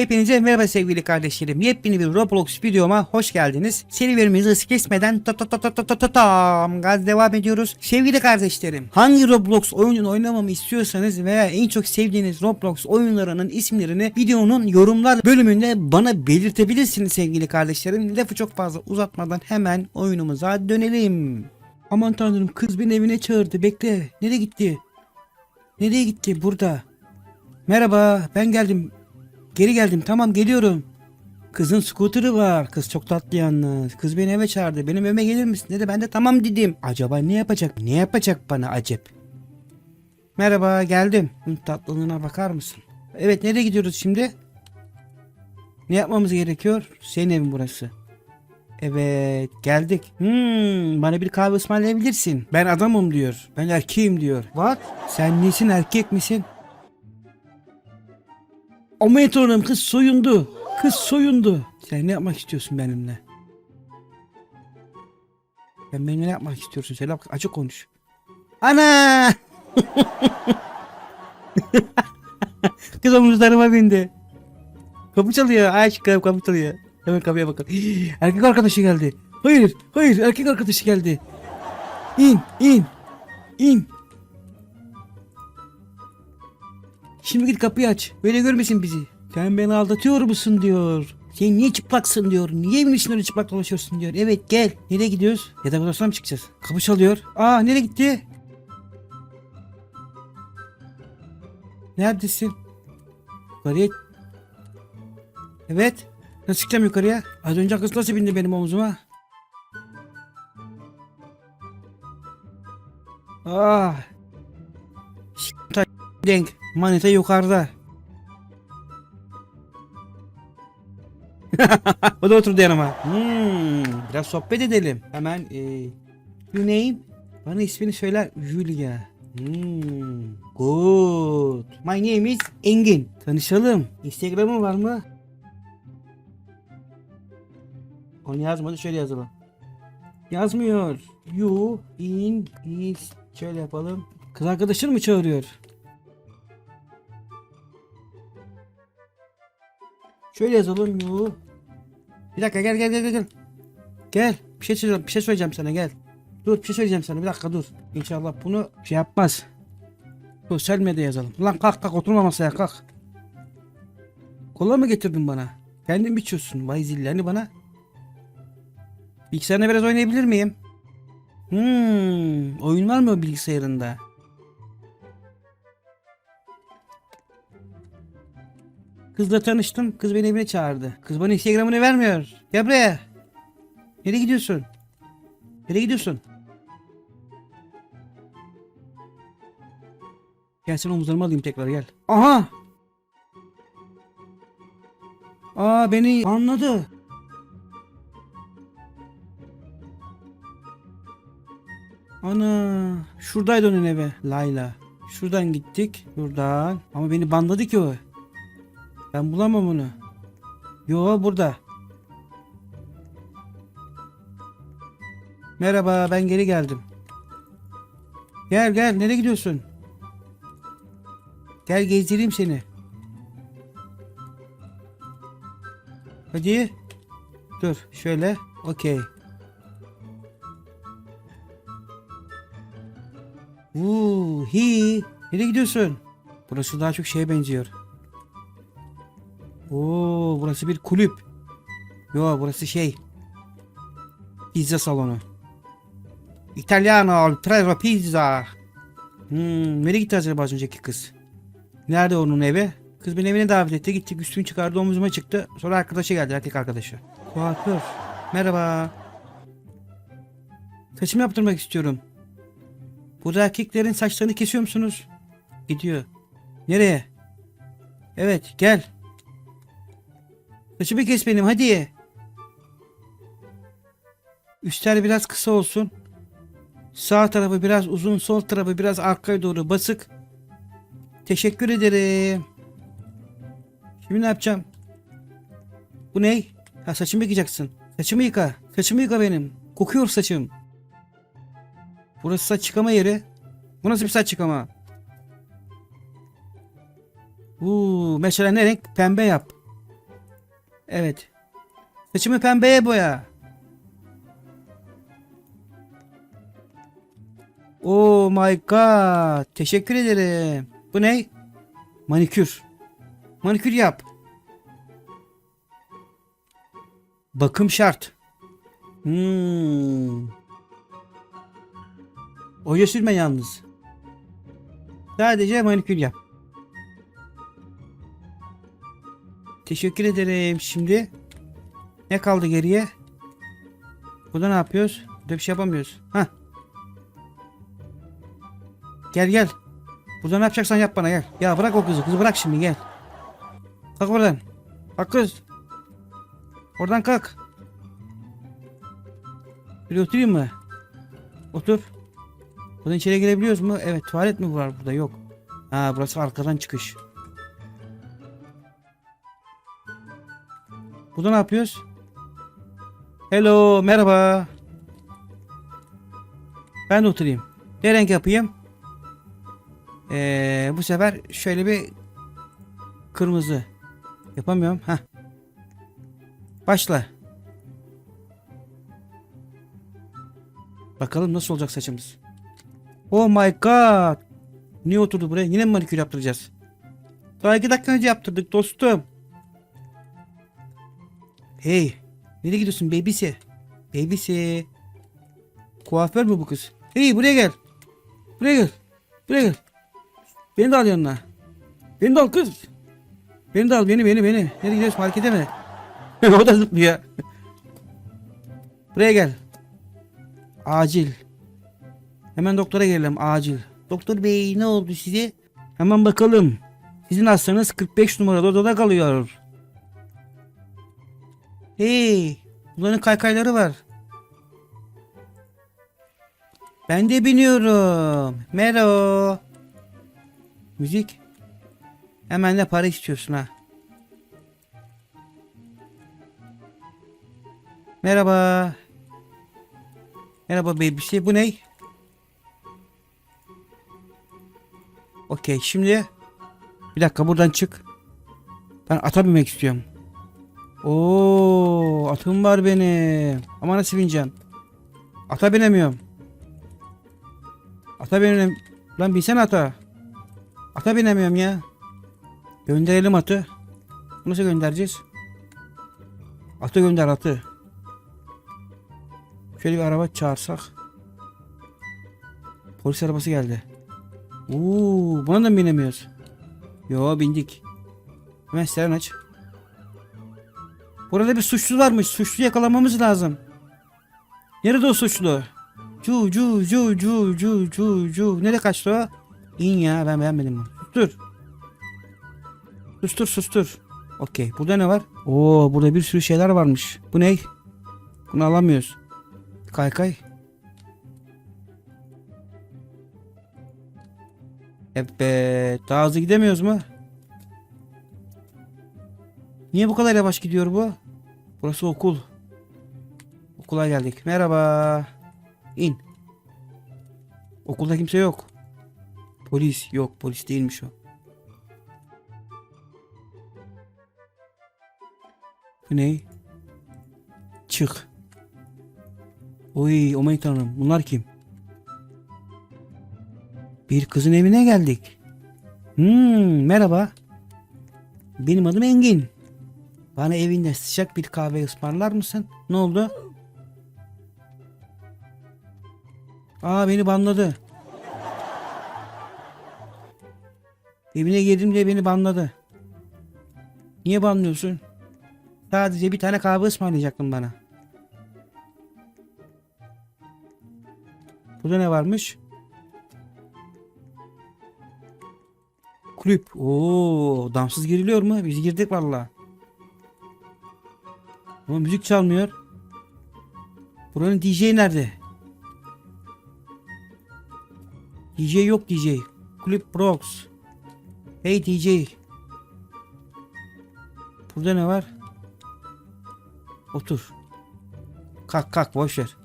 Hepinize merhaba sevgili kardeşlerim. Yepyeni bir Roblox videoma hoş geldiniz. Serilerimizi hız kesmeden ta ta ta ta ta ta ta tam gaz devam ediyoruz. Sevgili kardeşlerim, hangi Roblox oyununu oynamamı istiyorsanız veya en çok sevdiğiniz Roblox oyunlarının isimlerini videonun yorumlar bölümünde bana belirtebilirsiniz sevgili kardeşlerim. Lafı çok fazla uzatmadan hemen oyunumuza dönelim. Aman tanrım kız beni evine çağırdı. Bekle. Nereye gitti? Nereye gitti? Burada. Merhaba ben geldim. Geri geldim tamam geliyorum. Kızın scooter'ı var. Kız çok tatlı yalnız. Kız beni eve çağırdı. Benim evime gelir misin dedi. Ben de tamam dedim. Acaba ne yapacak? Ne yapacak bana acep? Merhaba geldim. Hı, Tatlılığına bakar mısın? Evet nereye gidiyoruz şimdi? Ne yapmamız gerekiyor? Senin evin burası. Evet geldik. Hmm, bana bir kahve ısmarlayabilirsin. Ben adamım diyor. Ben erkeğim diyor. What? Sen nesin erkek misin? Aman tanrım kız soyundu. Kız soyundu. Sen ne yapmak istiyorsun benimle? Ben benimle ne yapmak istiyorsun? Söyle bak açık konuş. Ana! kız omuzlarıma bindi. Kapı çalıyor. Aşkım kapı çalıyor. Hemen kapıya bakalım. Erkek arkadaşı geldi. Hayır, hayır erkek arkadaşı geldi. İn, in, in. Şimdi git kapıyı aç. Böyle görmesin bizi. Sen beni aldatıyor musun diyor. Sen niye çıplaksın diyor. Niye evin öyle çıplak dolaşıyorsun diyor. Evet gel. Nereye gidiyoruz? Yatak odasına mı çıkacağız? Kapı çalıyor. Aa nereye gitti? Neredesin? Yukarıya. Evet. Nasıl çıkacağım yukarıya? Az önce kız nasıl bindi benim omzuma? Ah. Denk. Manita yukarıda. o da oturdu yanıma. Hmm, biraz sohbet edelim. Hemen e, your name? Bana ismini söyler. Julia. Hmm, good. My name is Engin. Tanışalım. Instagram'ın var mı? Onu yazmadı şöyle yazalım. Yazmıyor. You in is şöyle yapalım. Kız arkadaşın mı çağırıyor? Şöyle yazalım you. Bir dakika gel gel gel gel, gel. Bir şey söyleyeceğim, bir şey söyleyeceğim sana gel. Dur bir şey söyleyeceğim sana bir dakika dur. İnşallah bunu şey yapmaz. Sosyal medya yazalım. Lan kalk kalk oturma masaya kalk. Kola mı getirdin bana? Kendin biçiyorsun. Vay zillani bana. Bilgisayarına biraz oynayabilir miyim? Hmm, oyun var mı o bilgisayarında? Kızla tanıştım. Kız beni evine çağırdı. Kız bana Instagram'ını vermiyor. Gel buraya. Nereye gidiyorsun? Nereye gidiyorsun? Gel sen omuzlarımı alayım tekrar gel. Aha! Aa beni anladı. Ana şuradaydı onun evi Layla. Şuradan gittik. Buradan. Ama beni banladı ki o. Ben bulamam onu. Yo burada. Merhaba ben geri geldim. Gel gel nereye gidiyorsun? Gel gezdireyim seni. Hadi. Dur şöyle. Okey. Uuu hi. Nereye gidiyorsun? Burası daha çok şeye benziyor. Oo burası bir kulüp. Yo burası şey. Pizza salonu. Italiano, prego pizza. Hmm, nereye gitti acaba az önceki kız? Nerede onun evi? Kız beni evine davet etti. Gittik üstünü çıkardı omuzuma çıktı. Sonra arkadaşı geldi erkek arkadaşı. Kuaför. Merhaba. Saçımı yaptırmak istiyorum. Burada erkeklerin saçlarını kesiyor musunuz? Gidiyor. Nereye? Evet gel. Saçımı kes benim hadi. Üstler biraz kısa olsun. Sağ tarafı biraz uzun, sol tarafı biraz arkaya doğru basık. Teşekkür ederim. Şimdi ne yapacağım? Bu ne? Ha saçımı yıkacaksın. Saçımı yıka. Saçımı yıka benim. Kokuyor saçım. Burası saç yıkama yeri. Bu nasıl bir saç yıkama? Uuu mesela ne renk? Pembe yap. Evet. Saçımı pembeye boya. Oh my god. Teşekkür ederim. Bu ne? Manikür. Manikür yap. Bakım şart. Hmm. Oya sürme yalnız. Sadece manikür yap. Teşekkür ederim. Şimdi ne kaldı geriye? Burada ne yapıyoruz? Burada bir şey yapamıyoruz. Hah. Gel gel. Burada ne yapacaksan yap bana gel. Ya bırak o kızı. Kızı bırak şimdi gel. Kalk oradan. Kalk kız. Oradan kalk. Bir oturayım mı? Otur. Buradan içeri girebiliyoruz mu? Evet tuvalet mi var burada? Yok. Ha burası arkadan çıkış. Burada ne yapıyoruz? Hello merhaba. Ben de oturayım. Ne renk yapayım? Ee, bu sefer şöyle bir kırmızı. Yapamıyorum. Ha. Başla. Bakalım nasıl olacak saçımız. Oh my god. Niye oturdu buraya? Yine mi manikür yaptıracağız? Daha iki dakika önce yaptırdık dostum. Hey. Nereye gidiyorsun babysi? Babysi. Kuaför mü bu kız? Hey buraya gel. Buraya gel. Buraya gel. Beni de al yanına. Beni de al kız. Beni de al beni beni beni. Nereye gidiyorsun markete mi? o da zıplıyor. Buraya gel. Acil. Hemen doktora gelelim acil. Doktor bey ne oldu size? Hemen bakalım. Sizin hastanız 45 numaralı odada kalıyor. Hey, bunların kaykayları var. Ben de biniyorum. Mero. Müzik. Hemen de para istiyorsun ha. Merhaba. Merhaba babysi. Bu ne? Okey şimdi bir dakika buradan çık. Ben ata binmek istiyorum. Oo, atım var benim. Ama nasıl bineceğim? Ata binemiyorum. Ata binem. Lan binsene ata. Ata binemiyorum ya. Gönderelim atı. Nasıl göndereceğiz? Atı gönder atı. Şöyle bir araba çağırsak. Polis arabası geldi. Oo, buna da mı binemiyoruz? Yo bindik. Hemen siren aç. Burada bir suçlu varmış. Suçlu yakalamamız lazım. Nerede o suçlu? Cu cu cu cu cu cu cu. Nereye kaçtı o? İn ya ben beğenmedim bunu. Sustur. Sustur sustur. Okey. Burada ne var? Oo burada bir sürü şeyler varmış. Bu ne? Bunu alamıyoruz. Kaykay. Evet. Daha hızlı gidemiyoruz mu? Niye bu kadar yavaş gidiyor bu? Burası okul. Okula geldik. Merhaba. İn. Okulda kimse yok. Polis yok. Polis değilmiş o. Bu ne? Çık. Oy aman tanrım. Bunlar kim? Bir kızın evine geldik. Hmm, merhaba. Benim adım Engin. Bana evinde sıcak bir kahve ısmarlar mısın? Ne oldu? Aa beni banladı. Evine girdim diye beni banladı. Niye banlıyorsun? Sadece bir tane kahve ısmarlayacaktın bana. Burada ne varmış? Kulüp. Oo, damsız giriliyor mu? Biz girdik valla. Ama müzik çalmıyor. Buranın DJ nerede? DJ yok DJ. Kulüp Brox. Hey DJ. Burada ne var? Otur. Kalk kalk boş ver.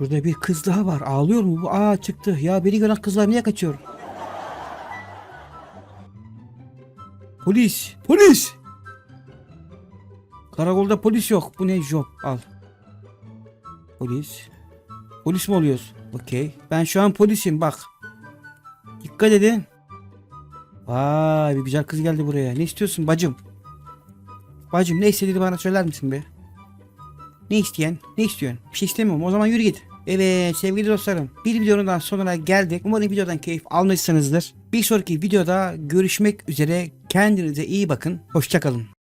Burada bir kız daha var. Ağlıyor mu bu? Aa çıktı. Ya beni gören kızlar niye kaçıyor? Polis! Polis! Karakolda polis yok. Bu ne job? Al. Polis. Polis mi oluyoruz? Okey. Ben şu an polisim bak. Dikkat edin. Vay bir güzel kız geldi buraya. Ne istiyorsun bacım? Bacım ne istediğini bana söyler misin be? Ne isteyen? Ne istiyorsun? Bir şey istemiyorum. O zaman yürü git. Evet sevgili dostlarım. Bir videonun daha sonuna geldik. Umarım videodan keyif almışsınızdır. Bir sonraki videoda görüşmek üzere. Kendinize iyi bakın. Hoşçakalın.